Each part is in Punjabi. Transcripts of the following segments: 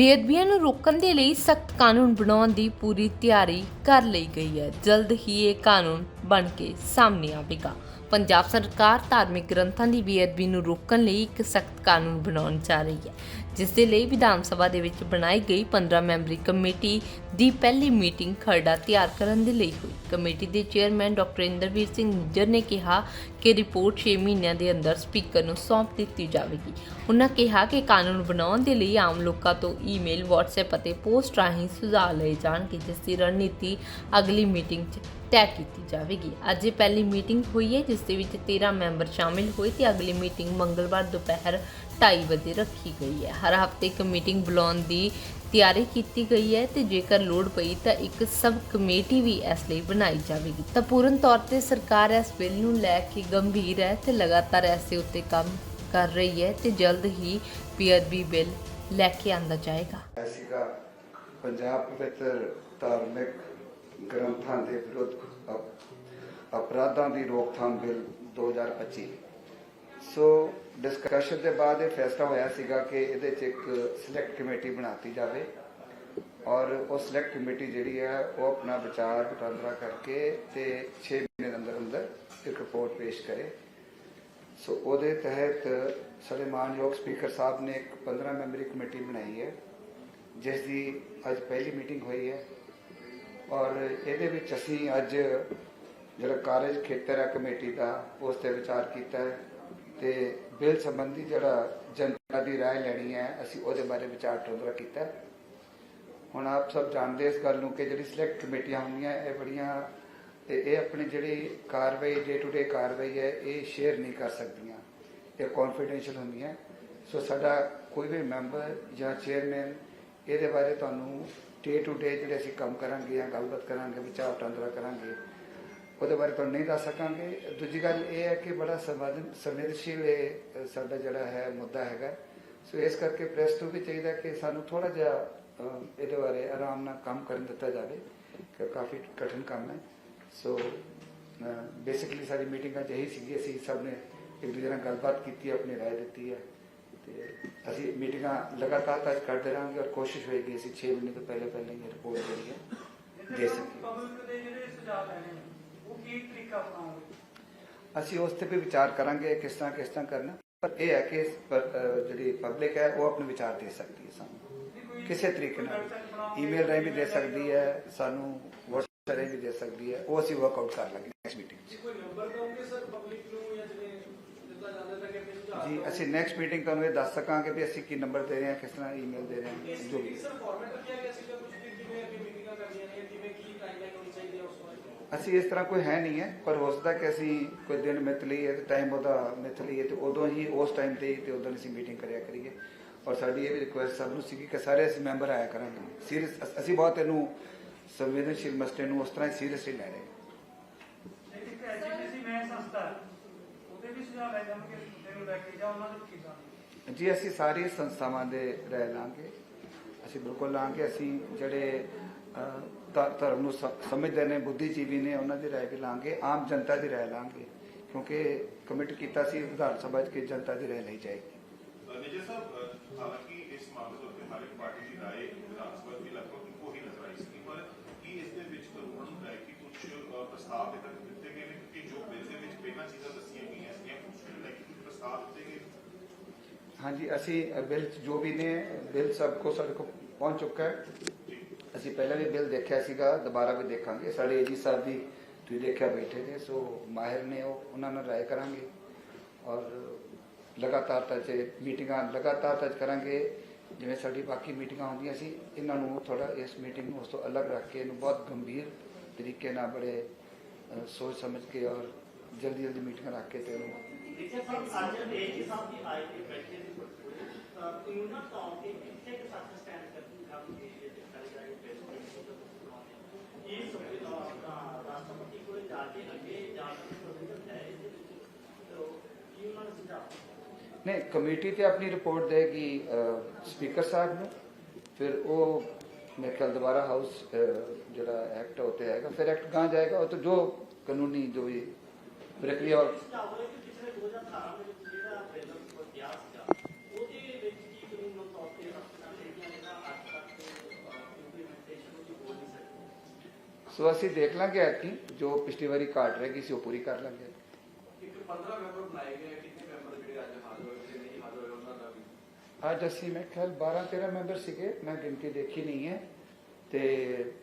ਬੇਅਦਬੀਆਂ ਨੂੰ ਰੋਕਣ ਦੇ ਲਈ ਸਖਤ ਕਾਨੂੰਨ ਬਣਾਉਣ ਦੀ ਪੂਰੀ ਤਿਆਰੀ ਕਰ ਲਈ ਗਈ ਹੈ। ਜਲਦ ਹੀ ਇਹ ਕਾਨੂੰਨ ਬਣ ਕੇ ਸਾਹਮਣੇ ਆਵੇਗਾ। ਪੰਜਾਬ ਸਰਕਾਰ ਧਾਰਮਿਕ ਗ੍ਰੰਥਾਂ ਦੀ ਬੇਅਦਬੀ ਨੂੰ ਰੋਕਣ ਲਈ ਇੱਕ ਸਖਤ ਕਾਨੂੰਨ ਬਣਾਉਣ ਜਾ ਰਹੀ ਹੈ। ਜਿਸ ਦੇ ਲਈ ਵਿਧਾਨ ਸਭਾ ਦੇ ਵਿੱਚ ਬਣਾਈ ਗਈ 15 ਮੈਂਬਰੀ ਕਮੇਟੀ ਦੀ ਪਹਿਲੀ ਮੀਟਿੰਗ ਖਰੜਾ ਤਿਆਰ ਕਰਨ ਦੇ ਲਈ ਹੋਈ। ਕਮੇਟੀ ਦੇ ਚੇਅਰਮੈਨ ਡਾਕਟਰ ਇੰਦਰਵੀਰ ਸਿੰਘ ਨਿੱਜਰ ਨੇ ਕਿਹਾ ਕਿ ਰਿਪੋਰਟ 6 ਮਹੀਨਿਆਂ ਦੇ ਅੰਦਰ ਸਪੀਕਰ ਨੂੰ ਸੌਂਪ ਦਿੱਤੀ ਜਾਵੇਗੀ। ਉਹਨਾਂ ਕਿਹਾ ਕਿ ਕਾਨੂੰਨ ਬਣਾਉਣ ਦੇ ਲਈ ਆਮ ਲੋਕਾਂ ਤੋਂ ਈਮੇਲ WhatsApp ਅਤੇ ਪੋਸਟ ਰਾਹੀਂ ਸੁਝਾਅ ਲਏ ਜਾਣਗੇ, ਜਿਸ ਦੀ ਰਣਨੀਤੀ ਅਗਲੀ ਮੀਟਿੰਗ 'ਚ ਤੈਅ ਕੀਤੀ ਜਾਵੇਗੀ। ਅੱਜ ਪਹਿਲੀ ਮੀਟਿੰਗ ਹੋਈ ਹੈ, ਜਿਸ ਦੇ ਵਿੱਚ 13 ਮੈਂਬਰ ਸ਼ਾਮਿਲ ਹੋਏ ਤੇ ਅਗਲੀ ਮੀਟਿੰਗ ਮੰਗਲਵਾਰ ਦੁਪਹਿਰ 2:30 ਵਜੇ ਰੱਖੀ ਗਈ ਹੈ। ਹਰ ਹਫ਼ਤੇ ਇੱਕ ਮੀਟਿੰਗ ਬੁਲਾਉਣ ਦੀ ਤਿਆਰੀ ਕੀਤੀ ਗਈ ਹੈ ਤੇ ਜੇਕਰ ਲੋੜ ਪਈ ਤਾਂ ਇੱਕ ਸਬ ਕਮੇਟੀ ਵੀ ਇਸ ਲਈ ਬਣਾਈ ਜਾਵੇਗੀ। ਤਾਂ ਪੂਰਨ ਤੌਰ ਤੇ ਸਰਕਾਰ ਇਸ ਬਿੱਲ ਨੂੰ ਲੈ ਕੇ ਗੰਭੀਰ ਹੈ ਤੇ ਲਗਾਤਾਰ ਇਸ ਉੱਤੇ ਕੰਮ ਕਰ ਰਹੀ ਹੈ ਤੇ ਜਲਦ ਹੀ ਪੀਆਰਬੀ ਬਿੱਲ ਲੈ ਕੇ ਆਂਦਾ ਜਾਏਗਾ। ਹੈ ਪੰਜਾਬ ਪਵਿੱਤਰ ਧਾਰਮਿਕ ਗ੍ਰੰਥਾਂ ਦੇ ਵਿਰੁੱਧ ਅਪਰਾਧਾਂ ਦੀ ਰੋਕਥਾਮ ਬਿੱਲ 2025 ਸੋ ਡਿਸਕਸ਼ਨ ਦੇ ਬਾਅਦ ਇਹ ਫੈਸਲਾ ਹੋਇਆ ਸੀਗਾ ਕਿ ਇਹਦੇ 'ਚ ਇੱਕ ਸਿਲੈਕਟ ਕਮੇਟੀ ਬਣਾਤੀ ਜਾਵੇ। ਔਰ ਉਹ ਸਿਲੈਕਟ ਕਮੇਟੀ ਜਿਹੜੀ ਹੈ, ਉਹ ਆਪਣਾ ਵਿਚਾਰ ਵਟਾਂਦਰਾ ਕਰਕੇ ਤੇ 6 ਮਹੀਨੇ ਦੇ ਅੰਦਰ ਅੰਦਰ ਇੱਕ ਰਿਪੋਰਟ ਪੇਸ਼ ਕਰੇ। ਸੋ ਉਹਦੇ ਤਹਿਤ ਸਾਡੇ ਮਾਨਯੋਗ ਸਪੀਕਰ ਸਾਹਿਬ ਨੇ ਇੱਕ 15 ਮੈਂਬਰੀ ਕਮੇਟੀ ਬਣਾਈ ਹੈ, ਜਿਸ ਦੀ ਅੱਜ ਪਹਿਲੀ ਮੀਟਿੰਗ ਹੋਈ ਹੈ। ਔਰ ਇਹਦੇ ਵਿੱਚ ਅਸੀਂ ਅੱਜ ਜਿਹੜਾ ਕਾਰਜ ਖੇਤਰ ਹੈ ਕਮੇਟੀ ਦਾ, ਉਸ ਤੇ ਵਿਚਾਰ ਕੀਤਾ ਹੈ। ਬਿੱਲ ਸੰਬੰਧੀ ਜਿਹੜਾ ਜਨਤਾ ਦੀ رائے ਲੈਣੀ ਹੈ ਅਸੀਂ ਉਹਦੇ ਬਾਰੇ ਵਿਚਾਰ ਵਟਾਂਦਰਾ ਕੀਤਾ ਹੈ ਹੁਣ ਆਪ ਸਭ ਜਾਣਦੇ ਇਸ ਗੱਲ ਨੂੰ ਕਿ ਜਿਹੜੀ ਸਿਲੈਕਟ ਕਮੇਟੀਆਂ ਹੁੰਦੀਆਂ ਇਹ ਬੜੀਆਂ ਤੇ ਇਹ ਆਪਣੀ ਜਿਹੜੀ ਕਾਰਵਾਈ ਡੇ ਟੂ ਡੇ ਕਾਰਵਾਈ ਹੈ ਇਹ ਸ਼ੇਅਰ ਨਹੀਂ ਕਰ ਸਕਦੀਆਂ ਇਹ ਕੌਨਫੀਡੈਂਸ਼ੀਅਲ ਹੁੰਦੀਆਂ ਸੋ ਸਾਡਾ ਕੋਈ ਵੀ ਮੈਂਬਰ ਜਾਂ ਚੇਅਰਮੈਨ ਇਹਦੇ ਬਾਰੇ ਤੁਹਾਨੂੰ ਡੇ ਟੂ ਡੇ ਜਿਹੜੇ ਅਸੀਂ ਕੰਮ ਕਰਾਂਗੇ ਜਾਂ ਗੱਲਬਾਤ ਕਰਾਂਗੇ ਵਿਚਾਰ ਵਟਾਂਦਰਾ ਕਰਾਂਗੇ ਉਹਦੇ ਬਾਰੇ ਤੁਹਾਨੂੰ ਨਹੀਂ ਦੱਸ ਸਕਾਂਗੇ ਦੂਜੀ ਗੱਲ ਇਹ ਹੈ ਕਿ ਬੜਾ ਸੰਵੇਦਨ- ਸੰਵੇਦਨਸ਼ੀਲ ਇਹ ਅ, ਸਾਡਾ ਜਿਹੜਾ ਹੈ ਮੁੱਦਾ ਹੈਗਾ ਸੋ ਇਸ ਕਰਕੇ ਪ੍ਰੈਸ ਨੂੰ ਵੀ ਚਾਹੀਦਾ ਕਿ ਸਾਨੂੰ ਥੋੜਾ ਜਿਹਾ ਅ, ਇਹਦੇ ਬਾਰੇ ਆਰਾਮ ਨਾਲ ਕੰਮ ਕਰਨ ਦਿੱਤਾ ਜਾਵੇ ਕਿ ਕਾਫੀ ਕਠਿਨ ਕੰਮ ਹੈ ਸੋ ਬੇਸਿਕਲੀ ਸਾਡੀ ਮੀਟਿੰਗਾਂ 'ਚ ਇਹੀ ਸੀਗੀ ਅਸੀਂ ਸਭ ਨੇ ਇੱਕ ਦੂਜੇ ਨਾਲ ਗੱਲਬਾਤ ਕੀਤੀ ਆਪਣੀ رائے ਦਿੱਤੀ ਹੈ ਤੇ ਅਸੀਂ ਮੀਟਿੰਗਾਂ ਲਗਾਤਾਰ ਅੱਜ ਕਰਦੇ ਰਹਾਂਗੇ ਔਰ ਕੋਸ਼ਿਸ਼ ਹੋਏਗੀ ਅਸੀਂ 6 ਮਹੀਨੇ ਤੋਂ ਪਹਿਲੇ ਪਹਿਲੇ ਇਹ ਰਿਪੋਰਟ ਜਿਹੜੀ ਹੈ ਦੇ ਸਕੀਏ ਪਬਲਿਕ ਦੇ ਜਿਹੜੇ ਸੁਝਾਅ ਲੈਣੇ ਨੇ, ਉਹ ਕੀ ਤਰੀਕਾ ਅਪਣਾਓਗੇ ਅਸੀਂ ਉਸ ਤੇ ਵੀ ਵਿਚਾਰ ਕਰਾਂਗੇ ਕਿਸ ਤਰ੍ਹਾਂ ਕਿਸ ਤਰ੍ਹਾਂ ਕਰਨਾ। ਪਰ ਇਹ ਹੈ ਕਿ ਜਿਹੜੀ ਪਬਲਿਕ ਹੈ ਉਹ ਆਪਣੇ ਵਿਚਾਰ ਦੇ ਸਕਦੀ ਹੈ ਸਾਨੂੰ। ਕਿਸੇ ਤਰੀਕੇ ਨਾਲ। ਈਮੇਲ ਰਾਹੀਂ ਵੀ ਦੇ ਸਕਦੀ ਹੈ ਸਾਨੂੰ WhatsApp ਰਾਹੀਂ ਵੀ ਦੇ ਸਕਦੀ ਹੈ ਉਹ ਅਸੀਂ ਵਰਕਆਊਟ ਕਰ ਲਾਂਗੇ ਨੈਕਸਟ ਮੀਟਿੰਗ 'ਚ ਕੋਈ ਨੰਬਰ ਦੋਗੇ ਸਰ ਪਬਲਿਕ ਨੂੰ ਜਾਂ ਜਿਵੇਂ ਅਸੀਂ ਨੈਕਸਟ ਮੀਟਿੰਗ ਤੁਹਾਨੂੰ ਇਹ ਦੱਸ ਸਕਾਂਗੇ ਵੀ ਅਸੀਂ ਕੀ ਨੰਬਰ ਦੇ ਰਹੇ ਹਾਂ ਕਿਸ ਤਰ੍ਹਾਂ ਈਮੇਲ ਦੇ ਰਹੇ ਹਾਂ ਜੋ ਵੀ। ਸਰ ਫਾਰਮੈਟ ਰੱਖਿਆ ਗਿਆ ਸੀਗਾ ਕੁਝ ਵੀ ਜਿਵੇਂ ਅੱਗੇ ਮੀਟਿੰਗਾਂ ਕਰਨੀਆਂ ਨੇ ਜਿਵੇਂ ਕੀ ਟਾਈਮਲਾਈਨ ਹੋਣੀ ਚਾਹੀਦੀ ਹੈ ਉਸ ਬਾਰੇ ਅਸੀਂ ਇਸ ਤਰ੍ਹਾਂ ਕੋਈ ਹੈ ਨਹੀਂ ਹੈ ਪਰ ਹੋ ਸਕਦਾ ਕਿ ਅਸੀਂ ਕੋਈ ਦਿਨ ਮਿੱਥ ਲਈਏ ਤੇ ਟਾਈਮ ਉਹਦਾ ਮਿੱਥ ਲਈਏ ਤੇ ਉਦੋਂ ਹੀ ਉਸ ਟਾਈਮ ਤੇ ਤੇ ਉਦੋਂ ਅਸੀਂ ਮੀਟਿੰਗ ਕਰਿਆ ਕਰੀਏ। ਔਰ ਸਾਡੀ ਇਹ ਵੀ ਰਿਕੁਐਸਟ ਸਭ ਨੂੰ ਸੀ ਕਿ ਸਾਰੇ ਅਸੀਂ ਮੈਂਬਰ ਆਇਆ ਕਰਾਂਗੇ ਸੀਰੀਅਸ ਅਸੀਂ ਬਹੁਤ ਇਹਨੂੰ ਸੰਵੇਦਨਸ਼ੀਲ ਮਸਲੇ ਨੂੰ ਉਸ ਤਰ੍ਹਾਂ ਹੀ ਸੀਰੀਅਸਲੀ ਲੈ ਰਹੇ ਹਾਂ। ਇੱਕ ਐਜੀਪੀਸੀ ਮੈਂ ਸੰਸਥਾ ਹੈ, ਉਹਦੇ ਵੀ ਸੁਝਾਅ ਲੈ ਜਾਣਗੇ ਮੁੱਦੇ ਨੂੰ ਲੈ ਕੇ ਜਾਂ ਉਹਨਾਂ ਦੇ ਕਿਦਾਂ ਜੀ ਅਸੀਂ ਸਾਰੀ ਸੰਸਥਾਵਾਂ ਦੇ ਰਹਿ ਲਾਂਗੇ। ਅਸੀਂ ਬਿਲਕੁਲ ਲਾਂਗੇ। ਅਸੀਂ ਜਿਹੜੇ ਧਰਮ ਨੂੰ ਸਮਝਦੇ ਨੇ ਬੁੱਧੀਜੀਵੀ ਨੇ ਉਹਨਾਂ ਦੀ ਰਾਏ ਵੀ ਲਾਂਗੇ ਆਮ ਜਨਤਾ ਦੀ ਰਾਏ ਲਾਂਗੇ ਕਿਉਂਕਿ ਕਮਿਟ ਕੀਤਾ ਸੀ ਵਿਧਾਨ ਸਭਾ ਕਿ ਜਨਤਾ ਦੀ ਰਾਏ ਲਈ ਜਾਏਗੀ। ਨਿਜਰ ਸਾਹਿਬ ਅ, ਹਾਲਾਂਕਿ ਇਸ ਮਾਮਲੇ ਦੇ ਉੱਤੇ ਹਰ ਇੱਕ ਪਾਰਟੀ ਦੀ ਰਾਏ ਵਿਧਾਨ ਸਭਾ ਦੀ ਲਗਭਗ ਇੱਕੋ ਹੀ ਨਜ਼ਰ ਆਈ ਸੀ ਪਰ ਕੀ ਇਸ ਦੇ ਵਿੱਚ ਕਾਨੂੰਨ ਲੈ ਕੇ ਕੁਝ ਅ, ਪ੍ਰਸਤਾਵ ਦੇ ਤੱਕ ਦਿੱਤੇ ਗਏ ਨੇ ਕਿ ਜੋ ਬਿੱਲ ਦੇ ਵਿੱਚ ਪਹਿਲਾਂ ਚੀਜ਼ਾਂ ਦੱਸੀਆਂ ਗਈਆਂ ਸੀਗੀਆਂ ਉਸ ਨੂੰ ਲੈ ਕੇ ਕੁਝ ਪ੍ਰਸਤਾਵ ਦਿੱਤੇ ਗਏ ਹਾਂਜੀ ਅਸੀਂ ਬਿੱਲ ਜੋ ਵੀ ਨੇ ਬਿੱਲ ਸਭ ਕੋ ਸਾਡੇ ਕੋਲ ਪਹੁੰਚ ਚੁੱਕਾ ਹੈ। ਅਸੀਂ ਪਹਿਲਾਂ ਵੀ ਬਿੱਲ ਦੇਖਿਆ ਸੀਗਾ, ਦੁਬਾਰਾ ਵੀ ਦੇਖਾਂਗੇ। ਸਾਡੇ ਏਜੀ ਸਾਹਿਬ ਵੀ ਤੁਸੀਂ ਦੇਖਿਆ ਬੈਠੇ ਨੇ, ਸੋ ਮਾਹਿਰ ਨੇ ਉਹ, ਉਹਨਾਂ ਨਾਲ ਰਾਏ ਕਰਾਂਗੇ ਔਰ ਲਗਾਤਾਰ ਤੱਕ ਮੀਟਿੰਗਾਂ, ਲਗਾਤਾਰ ਤੱਕ ਕਰਾਂਗੇ। ਜਿਵੇਂ ਸਾਡੀ ਬਾਕੀ ਮੀਟਿੰਗਾਂ ਹੁੰਦੀਆਂ ਸੀ, ਇਹਨਾਂ ਨੂੰ ਥੋੜਾ ਇਸ ਮੀਟਿੰਗ ਨੂੰ ਉਸ ਤੋਂ ਅਲੱਗ ਰੱਖ ਕੇ ਇਹਨੂੰ ਬਹੁਤ ਗੰਭੀਰ ਤਰੀਕੇ ਨਾਲ ਬੜੇ ਸੋਚ ਸਮਝ ਕੇ ਔਰ ਜਲਦੀ ਜਲਦੀ ਮੀਟਿੰਗਾਂ ਰੱਖ ਕੇ ਤੇ ਇਹਨੂੰ ਨਹੀਂ ਕਮੇਟੀ ਤੇ ਆਪਣੀ ਰਿਪੋਰਟ ਦੇਗੀ ਸਪੀਕਰ ਸਾਹਿਬ ਨੂੰ ਫਿਰ ਉਹ ਮੇਰੇ ਖਿਆਲ ਦੁਬਾਰਾ ਹਾਊਸ ਜਿਹੜਾ ਐਕਟ ਹੋਤੇ ਆਏਗਾ ਫਿਰ ਐਕਟ ਕਹਾਂ ਜਾਏਗਾ ਉਹ ਤਾਂ ਜੋ ਕਾਨੂੰਨੀ ਜੋ ਵੀ ਪ੍ਰਕਿਰਿਆ ਸੋ ਅਸੀਂ ਦੇਖ ਲਾਂਗੇ ਐਤਕੀ ਜੋ ਪਿਛਲੀ ਵਾਰੀ ਘਾਟ ਰਹਿ ਗਈ ਸੀ ਉਹ ਪੂਰੀ ਕਰ ਲਾਂਗੇ। ਇੱਕ 15 ਮੈਂਬਰ ਬਣਾਏ ਗਏ ਆ, ਕਿੰਨੇ ਮੈਂਬਰ ਜਿਹੜੇ ਅੱਜ ਹਾਜ਼ਰ ਹੋਏ ਤੇ ਨਹੀਂ ਹਾਜ਼ਰ ਹੋਏ ਉਹਨਾਂ ਦਾ ਵੀ? ਅੱਜ ਅਸੀਂ ਮੈਂ ਖਿਆਲ 12 13 ਮੈਂਬਰ ਸੀਗੇ ਮੈਂ ਗਿਣਤੀ ਦੇਖੀ ਨਹੀਂ ਹੈ। ਤੇ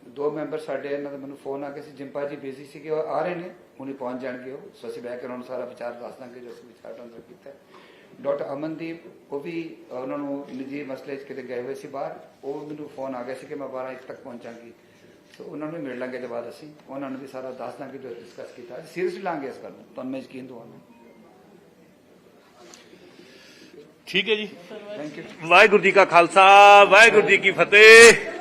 ਦੋ ਮੈਂਬਰ ਸਾਡੇ ਇਹਨਾਂ ਦਾ ਮੈਨੂੰ ਫੋਨ ਆ ਗਿਆ ਸੀ ਜਿੰਪਾ ਜੀ ਬਿਜ਼ੀ ਸੀਗੇ ਉਹ ਆ ਰਹੇ ਨੇ ਹੁਣੇ ਪਹੁੰਚ ਜਾਣਗੇ ਉਹ। ਸੋ ਅਸੀਂ ਕੇ ਉਹਨਾਂ ਨੂੰ ਸਾਰਾ ਵਿਚਾਰ ਦੱਸ ਦਾਂਗੇ ਜੋ ਅਸੀਂ ਵਿਚਾਰ ਅੰਦਰ ਕੀਤਾ। ਡਾਕਟਰ ਅਮਨਦੀਪ ਉਹ ਵੀ ਉਹਨਾਂ ਨੂੰ ਨਿੱਜੀ ਮਸਲੇ 'ਚ ਕਿਤੇ ਗਏ ਹੋਏ ਸੀ ਬਾਹਰ ਉਹ ਮੈਨੂੰ ਫੋਨ ਆ ਗਿਆ ਸੀ ਕਿ ਮੈਂ 12 ਇੱਕ ਤੱਕ ਪਹੁੰਚਾਂਗੀ। ਸੋ ਉਹਨਾਂ ਨੂੰ ਮਿਲ ਲਾਂਗੇ ਤੇ ਬਾਅਦ ਅਸੀਂ ਉਹਨਾਂ ਨੂੰ ਵੀ ਸਾਰਾ ਦੱਸ ਦਾਂਗੇ ਜੋ ਡਿਸਕਸ ਕੀਤਾ। ਸੀਰੀਅਸਲੀ ਲਾਂਗੇ ਇਸ ਗੱਲ ਨੂੰ। ਤੁਹਾਨੂੰ ਮੈਂ ਯਕੀਨ ਦਵਾਉਣਾ ਠੀਕ ਹੈ ਜੀ। ਥੈਂਕ ਯੂ ਵਾਹਿਗੁਰੂ ਜੀ ਕਾ ਖਾਲਸਾ ਵਾਹਿਗੁਰੂ ਜੀ ਕੀ ਫਤਿਹ।